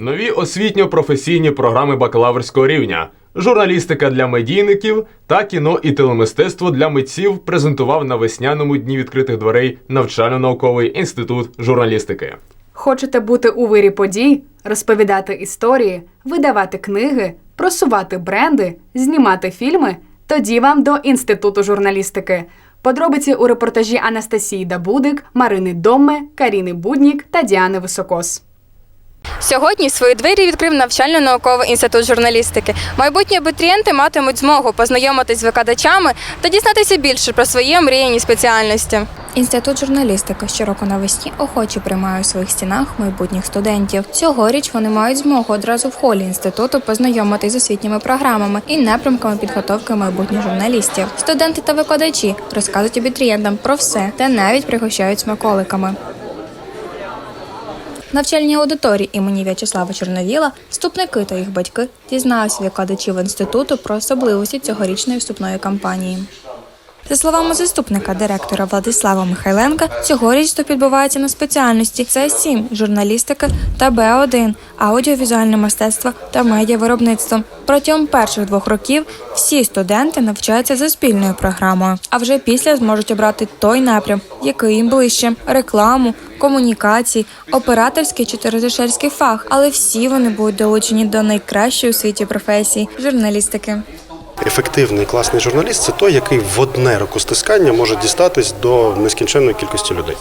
Нові освітньо-професійні програми бакалаврського рівня, журналістика для медійників та кіно і телемистецтво для митців презентував на весняному дні відкритих дверей навчально-науковий інститут журналістики. Хочете бути у вирі подій, розповідати історії, видавати книги, просувати бренди, знімати фільми? Тоді вам до інституту журналістики. Подробиці у репортажі Анастасії Дабудик, Марини Домме, Каріни Буднік та Діани Високос. Сьогодні свої двері відкрив навчально-науковий інститут журналістики. Майбутні абітурієнти матимуть змогу познайомитись з викладачами та дізнатися більше про свої омріяні спеціальності. Інститут журналістики щороку навесні охоче приймає у своїх стінах майбутніх студентів. Цьогоріч вони мають змогу одразу в холі інституту познайомитись з освітніми програмами і напрямками підготовки майбутніх журналістів. Студенти та викладачі розказують абітурієнтам про все та навіть пригощають смаколиками. Навчальній аудиторії імені В'ячеслава Чорновіла вступники та їх батьки дізналися викладачів інституту про особливості цьогорічної вступної кампанії. За словами заступника директора Владислава Михайленка, цьогоріч вступ відбувається на спеціальності С7 журналістика та Б1 аудіовізуальне мистецтво та медіавиробництво. Протягом перших двох років всі студенти навчаються за спільною програмою, а вже після зможуть обрати той напрям, який їм ближче рекламу, комунікації, операторський чи режисерський фах, але всі вони будуть долучені до найкращої у світі професії журналістики. Ефективний класний журналіст це той, який в одне рукостискання може дістатись до нескінченної кількості людей.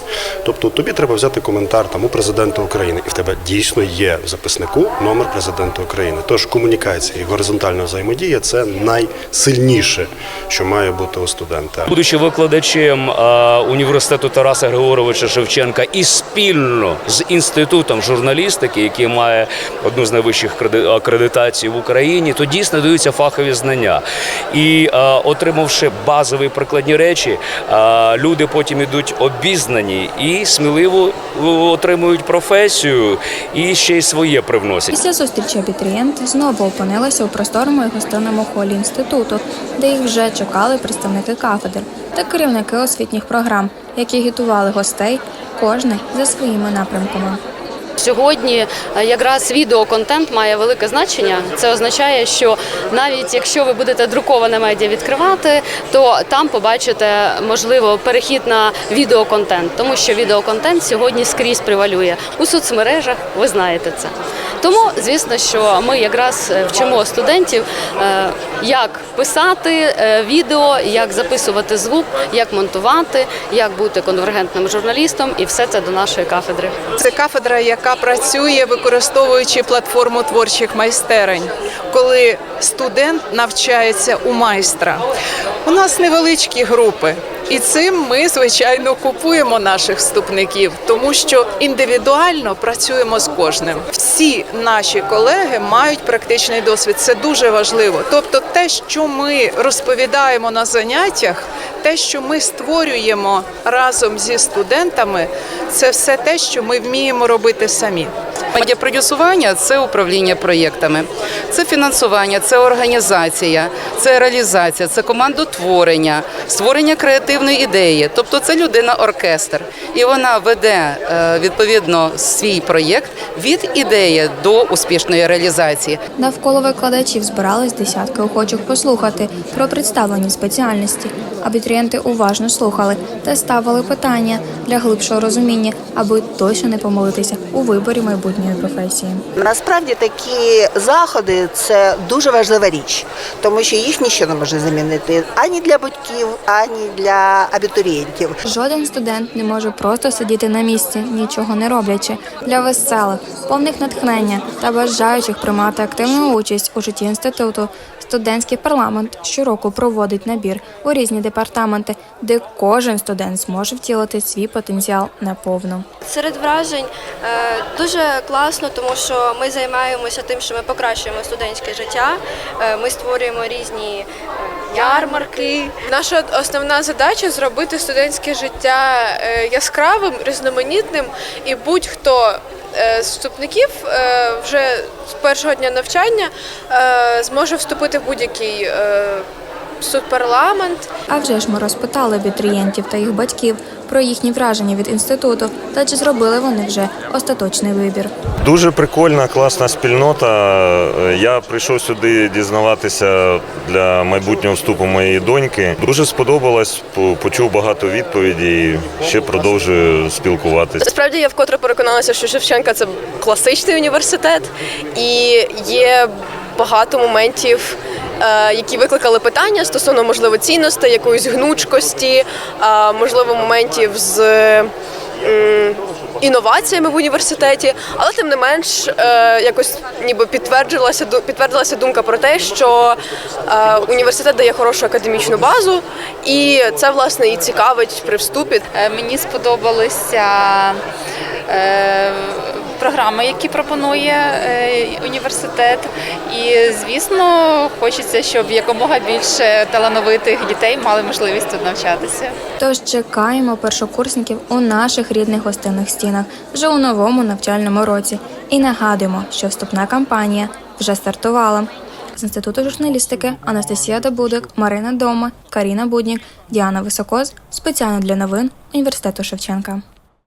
Тобто тобі треба взяти коментар там у президента України, і в тебе дійсно є в записнику номер президента України. Тож комунікація і горизонтальна взаємодія це найсильніше, що має бути у студента. Будучи викладачем університету Тараса Григоровича Шевченка і спільно з інститутом журналістики, який має одну з найвищих акредитацій в Україні, то дійсно даються фахові знання. І е, отримавши базові прикладні речі, е, люди потім ідуть обізнані і сміливо е, отримують професію і ще й своє привносять. Після зустрічі абітурієнти знову опинилися у просторому і гостинному холі інституту, де їх вже чекали представники кафедр та керівники освітніх програм, які агітували гостей, кожний за своїми напрямками. Сьогодні е, якраз відеоконтент має велике значення. Це означає, що навіть якщо ви будете друковане медіа відкривати, то там побачите можливо перехід на відеоконтент, тому що відеоконтент сьогодні скрізь превалює у соцмережах. Ви знаєте це. Тому, звісно, що ми якраз е, вчимо студентів, е, як писати відео, як записувати звук, як монтувати, як бути конвергентним журналістом, і все це до нашої кафедри. Це кафедра, яка працює використовуючи платформу творчих майстерень, коли студент навчається у майстра. У нас невеличкі групи. І цим ми, звичайно, купуємо наших вступників, тому що індивідуально працюємо з кожним. Всі наші колеги мають практичний досвід. Це дуже важливо. Тобто, те, що ми розповідаємо на заняттях, те, що ми створюємо разом зі студентами, це все те, що ми вміємо робити самі. Медіапродюсування це управління проєктами, це фінансування, це організація, це реалізація, це командотворення, створення креативної ідеї. Тобто це людина-оркестр, і вона веде е, відповідно свій проєкт від ідеї до успішної реалізації. Навколо викладачів збирались десятки охочих послухати про представлені спеціальності. Абітурієнти уважно слухали та ставили питання для глибшого розуміння, аби точно не помилитися у виборі майбутньої професії. Насправді такі заходи це дуже важлива річ, тому що їх нічого не може замінити ані для батьків, ані для абітурієнтів. Жоден студент не може просто сидіти на місці, нічого не роблячи. Для веселих, повних натхнення та бажаючих приймати активну участь у житті інституту. Студентський парламент щороку проводить набір у різні департаменти, де кожен студент зможе втілити свій потенціал наповну. Серед вражень е, дуже класно, тому що ми займаємося тим, що ми покращуємо студентське життя. Е, Ми створюємо різні е, ярмарки. Наша основна задача зробити студентське життя яскравим, різноманітним, і будь-хто вступників е, вже з першого дня навчання е, зможе вступити в будь-який е, суд парламент. А вже ж ми розпитали абітурієнтів та їх батьків про їхні враження від інституту та чи зробили вони вже остаточний вибір. Дуже прикольна, класна спільнота. Е, Я прийшов сюди дізнаватися для майбутнього вступу моєї доньки. Дуже сподобалось, почув багато відповідей. Ще продовжую спілкуватися. Насправді я вкотре переконалася, що Шевченка це класичний університет, і є багато моментів. Е, Які викликали питання стосовно можливо цінностей, якоїсь гнучкості, е, можливо, моментів з інноваціями в університеті, але тим не менш е, якось ніби підтвердилася підтвердилася думка про те, що університет дає хорошу академічну базу, і це власне і цікавить при вступі. Мені сподобалися е, програми, які пропонує е, університет. І, звісно, хочеться, щоб якомога більше талановитих дітей мали можливість тут навчатися. Тож чекаємо першокурсників у наших рідних гостинних стінах вже у новому навчальному році. І нагадуємо, що вступна кампанія вже стартувала. З інституту журналістики Анастасія Добудик, Марина Дома, Каріна Буднік, Діана Високоз спеціально для новин університету Шевченка.